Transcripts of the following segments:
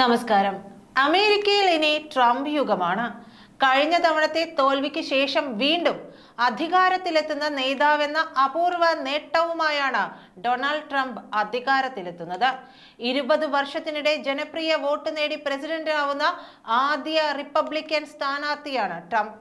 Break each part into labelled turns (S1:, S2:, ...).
S1: നമസ്കാരം. അമേരിക്കയിൽ ഇനി ട്രംപ് യുഗമാണ്. കഴിഞ്ഞ തവണത്തെ തോൽവിക്ക് ശേഷം വീണ്ടും അധികാരത്തിലെത്തുന്ന നേതാവെന്ന അപൂർവ നേട്ടവുമായാണ് ഡൊണാൾഡ് ട്രംപ് അധികാരത്തിലെത്തുന്നത്. ഇരുപത് വർഷത്തിനിടെ ജനപ്രിയ വോട്ട് നേടി പ്രസിഡന്റ് ആവുന്ന ആദ്യ റിപ്പബ്ലിക്കൻ സ്ഥാനാർത്ഥിയാണ് ട്രംപ്.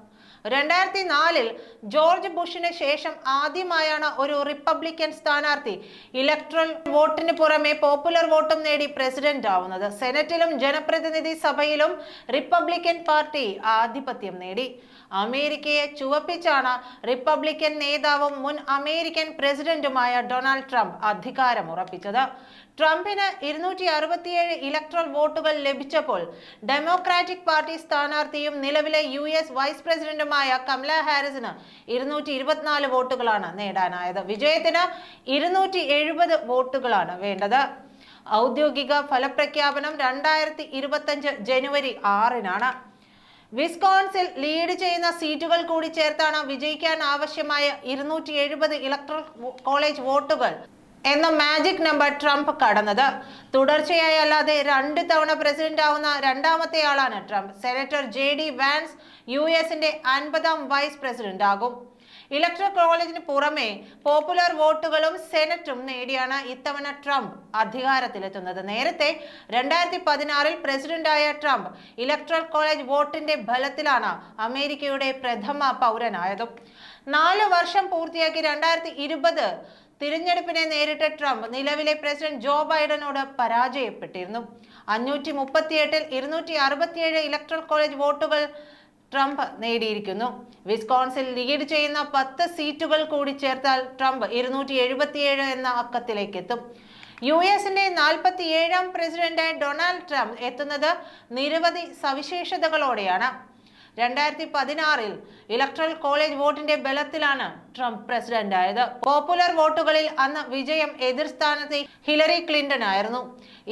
S1: രണ്ടായിരത്തി നാലിൽ ജോർജ് ബുഷിന് ശേഷം ആദ്യമായാണ് ഒരു റിപ്പബ്ലിക്കൻ സ്ഥാനാർത്ഥി. ഇലക്ട്രൽ വോട്ടിന് പുറമെ പോപ്പുലർ വോട്ടും നേടി പ്രസിഡന്റ് ആവുന്നത്. സെനറ്റിലും ജനപ്രതിനിധി സഭയിലും റിപ്പബ്ലിക്കൻ പാർട്ടി ആധിപത്യം നേടി. അമേരിക്കയെ ചുവപ്പിച്ചാണ് റിപ്പബ്ലിക്കൻ നേതാവും മുൻ അമേരിക്കൻ പ്രസിഡന്റുമായ ഡൊണാൾഡ് ട്രംപ് അധികാരം ഉറപ്പിച്ചത് ട്രംപിന് ഇരുന്നൂറ്റി അറുപത്തിയേഴ് ഇലക്ട്രൽ വോട്ടുകൾ ലഭിച്ചപ്പോൾ ഡെമോക്രാറ്റിക് പാർട്ടി സ്ഥാനാർത്ഥിയും നിലവിലെ യു എസ് വൈസ് പ്രസിഡന്റുമായ കമല ഹാരിസിന് ഇരുന്നൂറ്റി ഇരുപത്തിനാല് വോട്ടുകളാണ് നേടാനായത്. വിജയത്തിന് ഇരുന്നൂറ്റി എഴുപത് വോട്ടുകളാണ് വേണ്ടത്. ഔദ്യോഗിക ഫലപ്രഖ്യാപനം രണ്ടായിരത്തി ഇരുപത്തഞ്ച് ജനുവരി ആറിനാണ്. വിസ്കോൺസിൽ ലീഡ് ചെയ്യുന്ന സീറ്റുകൾ കൂടി ചേർത്താണ് വിജയിക്കാൻ ആവശ്യമായ ഇരുന്നൂറ്റി എഴുപത് ഇലക്ട്രൽ കോളേജ് വോട്ടുകൾ. എന്ന മാജിക് നമ്പർ ട്രംപ് കടന്നത്. തുടർച്ചയായി അല്ലാതെ രണ്ട് തവണ പ്രസിഡന്റ് ആവുന്ന രണ്ടാമത്തെ ആളാണ് Trump. Senator J D Vance U എസിന്റെ അൻപതാം വൈസ് പ്രസിഡന്റ് ആകും. ഇലക്ട്രൽ കോളേജിന് പുറമെ പോപ്പുലർ വോട്ടുകളും സെനറ്റും നേടിയാണ് ഇത്തവണ ട്രംപ് അധികാരത്തിലെത്തുന്നത്. നേരത്തെ രണ്ടായിരത്തി പതിനാറിൽ പ്രസിഡന്റായ ട്രംപ് ഇലക്ട്രൽ കോളേജ് വോട്ടിന്റെ ഫലത്തിലാണ് അമേരിക്കയുടെ പ്രഥമ പൗരനായതും. നാല് വർഷം പൂർത്തിയാക്കി രണ്ടായിരത്തി ഇരുപത് തിരഞ്ഞെടുപ്പിനെ നേരിട്ട ട്രംപ് നിലവിലെ പ്രസിഡന്റ് ജോ ബൈഡനോട് പരാജയപ്പെട്ടിരുന്നു. അഞ്ഞൂറ്റി മുപ്പത്തിയെട്ടിൽ ഇരുന്നൂറ്റി അറുപത്തിയേഴ് ഇലക്ട്രൽ കോളേജ് വോട്ടുകൾ ട്രംപ് നേടിയിരിക്കുന്നു. വിസ്കോൺസിൽ ലീഡ് ചെയ്യുന്ന പത്ത് സീറ്റുകൾ കൂടി ചേർത്താൽ ട്രംപ് ഇരുന്നൂറ്റി എഴുപത്തിയേഴ് എന്ന അക്കത്തിലേക്ക് എത്തും യു എസിന്റെ നാൽപ്പത്തി ഏഴാം പ്രസിഡന്റായി ഡൊണാൾഡ് ട്രംപ് എത്തുന്നത് നിരവധി സവിശേഷതകളോടെയാണ്. രണ്ടായിരത്തി പതിനാറിൽ ഇലക്ട്രൽ കോളേജ് വോട്ടിന്റെ ബലത്തിലാണ് ട്രംപ് പ്രസിഡന്റ് ആയത്. പോപ്പുലർ വോട്ടുകളിൽ അന്ന് വിജയം എതിർ സ്ഥാനത്തെ ഹിലറി ക്ലിന്റൺ ആയിരുന്നു.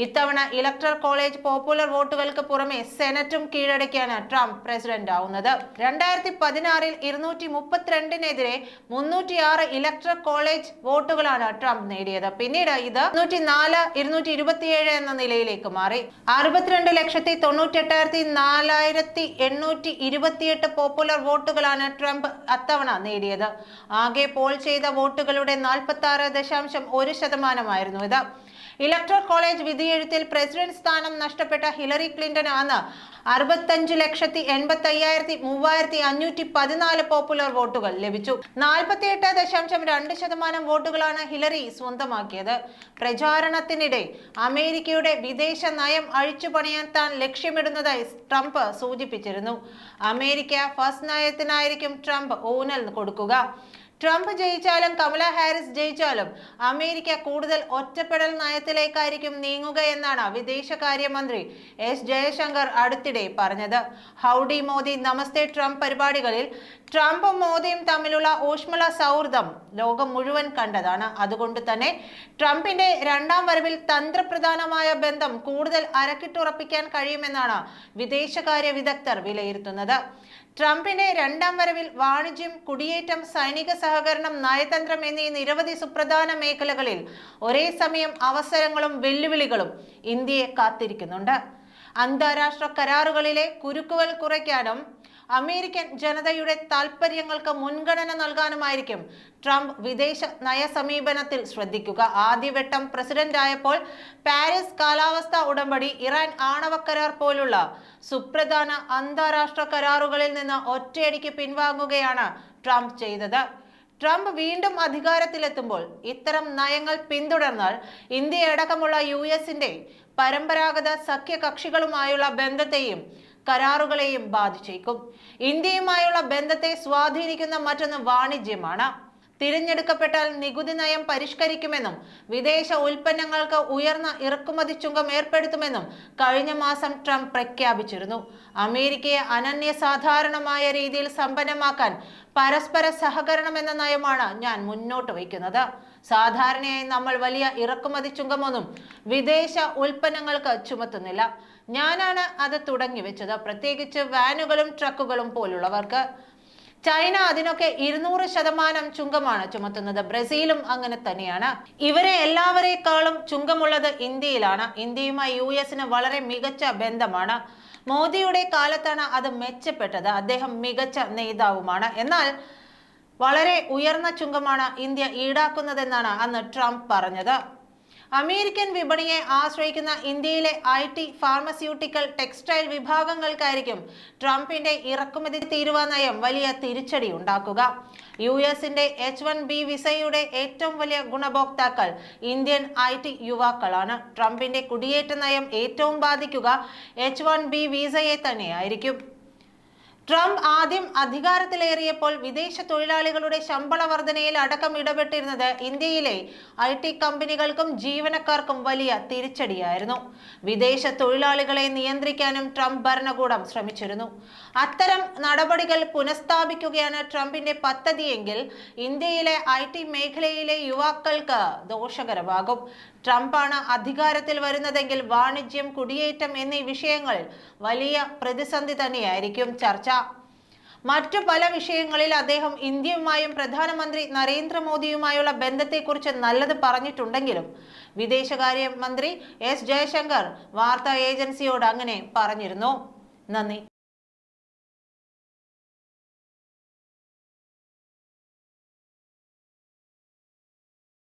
S1: ഇത്തവണ ഇലക്ട്രൽ കോളേജ് പോപ്പുലർ വോട്ടുകൾക്ക് പുറമെ സെനറ്റും കീഴടക്കിയാണ് ട്രംപ് പ്രസിഡന്റ് ആവുന്നത്. രണ്ടായിരത്തി പതിനാറിൽ ഇരുന്നൂറ്റി മുപ്പത്തിരണ്ടിനെതിരെ മുന്നൂറ്റിയാറ് ഇലക്ടറൽ കോളേജ് വോട്ടുകളാണ് ട്രംപ് നേടിയത്. പിന്നീട് ഇത് നൂറ്റി നാല് ഇരുന്നൂറ്റി ഇരുപത്തിയേഴ് എന്ന നിലയിലേക്ക് മാറി. അറുപത്തിരണ്ട് ലക്ഷത്തി തൊണ്ണൂറ്റെട്ടായിരത്തി നാലായിരത്തി എണ്ണൂറ്റി ഇരുപത്തിയെട്ട് പോപ്പുലർ വോട്ടുകളാണ് ട്രംപ് അത്തവണ നേടിയത്. ആകെ പോൾ ചെയ്ത വോട്ടുകളുടെ നാൽപ്പത്തി ആറ് ദശാംശം ഒരു ശതമാനമായിരുന്നു ഇത്. ഇലക്ട്രൽ കോളേജ് വിധിയെഴുത്തിൽ പ്രസിഡന്റ് സ്ഥാനം നഷ്ടപ്പെട്ട ഹിലറി ക്ലിന്റൺ ആണ് അറുപത്തഞ്ച് ലക്ഷത്തി എൺപത്തി അയ്യായിരത്തി മൂവായിരത്തി അഞ്ഞൂറ്റി പതിനാല് പോപ്പുലർ വോട്ടുകൾ ലഭിച്ചു. നാൽപ്പത്തിയെട്ട് ദശാംശം രണ്ട് ശതമാനം വോട്ടുകളാണ് ഹിലറി സ്വന്തമാക്കിയത്. പ്രചാരണത്തിനിടെ അമേരിക്കയുടെ വിദേശ നയം അഴിച്ചുപണിയാൻ താൻ ലക്ഷ്യമിടുന്നതായി ട്രംപ് സൂചിപ്പിച്ചിരുന്നു. അമേരിക്ക ഫസ്റ്റ് നയത്തിനായിരിക്കും ട്രംപ് ഊന്നൽ കൊടുക്കുക. ട്രംപ് ജയിച്ചാലും കമല ഹാരിസ് ജയിച്ചാലും അമേരിക്ക കൂടുതൽ ഒറ്റപ്പെടൽ നയത്തിലേക്കായിരിക്കും നീങ്ങുകയെന്നാണ് വിദേശകാര്യമന്ത്രി എസ് ജയശങ്കർ അടുത്തിടെ പറഞ്ഞത്. ഹൗഡി മോദി നമസ്തേ ട്രംപ് പരിപാടികളിൽ ട്രംപും മോദിയും തമ്മിലുള്ള ഊഷ്മള സൗഹൃദം ലോകം മുഴുവൻ കണ്ടതാണ്. അതുകൊണ്ട് തന്നെ ട്രംപിന്റെ രണ്ടാം വരവിൽ തന്ത്രപ്രധാനമായ ബന്ധം കൂടുതൽ അരക്കിട്ടുറപ്പിക്കാൻ കഴിയുമെന്നാണ് വിദേശകാര്യ വിദഗ്ധർ വിലയിരുത്തുന്നത്. ട്രംപിന്റെ രണ്ടാം വരവിൽ വാണിജ്യം കുടിയേറ്റം സൈനിക സഹകരണം നയതന്ത്രം എന്നീ നിരവധി സുപ്രധാന മേഖലകളിൽ ഒരേ സമയം അവസരങ്ങളും വെല്ലുവിളികളും ഇന്ത്യയെ കാത്തിരിക്കുന്നുണ്ട്. അന്താരാഷ്ട്ര കരാറുകളിലെ കുരുക്കുകൾ കുറയ്ക്കാനും അമേരിക്കൻ ജനതയുടെ താൽപ്പര്യങ്ങൾക്ക് മുൻഗണന നൽകാനുമായിരിക്കും ട്രംപ് വിദേശ നയ സമീപനത്തിൽ ശ്രദ്ധിക്കുക. ആദ്യവട്ടം പ്രസിഡന്റ് ആയപ്പോൾ പാരീസ് കാലാവസ്ഥാ ഉടമ്പടി ഇറാൻ ആണവ കരാർ പോലുള്ള സുപ്രധാന അന്താരാഷ്ട്ര കരാറുകളിൽ നിന്ന് ഒറ്റയടിക്ക് പിൻവാങ്ങുകയാണ് ട്രംപ് ചെയ്തത്. ട്രംപ് വീണ്ടും അധികാരത്തിലെത്തുമ്പോൾ ഇത്തരം നയങ്ങൾ പിന്തുടർന്നാൽ ഇന്ത്യയടക്കമുള്ള യു എസിന്റെ പരമ്പരാഗത സഖ്യകക്ഷികളുമായുള്ള ബന്ധത്തെയും കരാറുകളെയും ബാധിച്ചേക്കും. ഇന്ത്യയുമായുള്ള ബന്ധത്തെ സ്വാധീനിക്കുന്ന മറ്റൊന്ന് വാണിജ്യമാണ്. തിരഞ്ഞെടുക്കപ്പെട്ടാൽ നികുതി നയം പരിഷ്കരിക്കുമെന്നും വിദേശ ഉൽപ്പന്നങ്ങൾക്ക് ഉയർന്ന ഇറക്കുമതി ചുങ്കം ഏർപ്പെടുത്തുമെന്നും കഴിഞ്ഞ മാസം ട്രംപ് പ്രഖ്യാപിച്ചിരുന്നു. അമേരിക്കയെ അനന്യസാധാരണമായ രീതിയിൽ സമ്പന്നമാക്കാൻ പരസ്പര സഹകരണം എന്ന നയമാണ് ഞാൻ മുന്നോട്ട് വയ്ക്കുന്നത്. സാധാരണയായി നമ്മൾ വലിയ ഇറക്കുമതി ചുങ്കമൊന്നും വിദേശ ഉൽപ്പന്നങ്ങൾക്ക് ചുമത്തുന്നില്ല. ഞാനാണ് അത് തുടങ്ങി വെച്ചത്. പ്രത്യേകിച്ച് വാനുകളും ട്രക്കുകളും പോലുള്ളവർക്ക്. ചൈന അതിനൊക്കെ ഇരുന്നൂറ് ശതമാനം ചുങ്കമാണ് ചുമത്തുന്നത്. ബ്രസീലും അങ്ങനെ തന്നെയാണ്. ഇവരെ എല്ലാവരേക്കാളും ചുങ്കമുള്ളത് ഇന്ത്യയിലാണ്. ഇന്ത്യയുമായി യു എസിന് വളരെ മികച്ച ബന്ധമാണ്. മോദിയുടെ കാലത്താണ് അത് മെച്ചപ്പെട്ടത്. അദ്ദേഹം മികച്ച നേതാവുമാണ്. എന്നാൽ വളരെ ഉയർന്ന ചുങ്കമാണ് ഇന്ത്യ ഈടാക്കുന്നതെന്നാണ് അന്ന് ട്രംപ് പറഞ്ഞത്. അമേരിക്കൻ വിപണിയെ ആശ്രയിക്കുന്ന ഇന്ത്യയിലെ ഐ ടി ഫാർമസ്യൂട്ടിക്കൽ ടെക്സ്റ്റൈൽ വിഭാഗങ്ങൾക്കായിരിക്കും ട്രംപിന്റെ ഇറക്കുമതി തീരുവ നയം വലിയ തിരിച്ചടി ഉണ്ടാക്കുക. യു എസിന്റെ എച്ച് വൺ ബി വിസയുടെ ഏറ്റവും വലിയ ഗുണഭോക്താക്കൾ ഇന്ത്യൻ ഐ ടി യുവാക്കളാണ്. ട്രംപിന്റെ കുടിയേറ്റ നയം ഏറ്റവും ബാധിക്കുക എച്ച് വൺ ബി വിസയെ തന്നെയായിരിക്കും. ട്രംപ് ആദ്യം അധികാരത്തിലേറിയപ്പോൾ വിദേശ തൊഴിലാളികളുടെ ശമ്പള വർധനയിൽ അടക്കം ഇടപെട്ടിരുന്നത് ഇന്ത്യയിലെ ഐ ടി കമ്പനികൾക്കും ജീവനക്കാർക്കും വലിയ തിരിച്ചടിയായിരുന്നു. വിദേശ തൊഴിലാളികളെ നിയന്ത്രിക്കാനും ട്രംപ് ഭരണകൂടം ശ്രമിച്ചിരുന്നു. അത്തരം നടപടികൾ പുനഃസ്ഥാപിക്കുകയാണ് ട്രംപിന്റെ പദ്ധതിയെങ്കിൽ ഇന്ത്യയിലെ ഐ ടി മേഖലയിലെ യുവാക്കൾക്ക് ദോഷകരമാകും. ട്രംപാണ് അധികാരത്തിൽ വരുന്നതെങ്കിൽ വാണിജ്യം കുടിയേറ്റം എന്നീ വിഷയങ്ങൾ വലിയ പ്രതിസന്ധി തന്നെയായിരിക്കും ചർച്ച. മറ്റു പല വിഷയങ്ങളിൽ അദ്ദേഹം ഇന്ത്യയുമായും പ്രധാനമന്ത്രി നരേന്ദ്രമോദിയുമായുള്ള ബന്ധത്തെക്കുറിച്ച് നല്ലത് പറഞ്ഞിട്ടുണ്ടെങ്കിലും വിദേശകാര്യ മന്ത്രി എസ് ജയശങ്കർ വാർത്താ ഏജൻസിയോട് അങ്ങനെ പറഞ്ഞിരുന്നു. നന്ദി.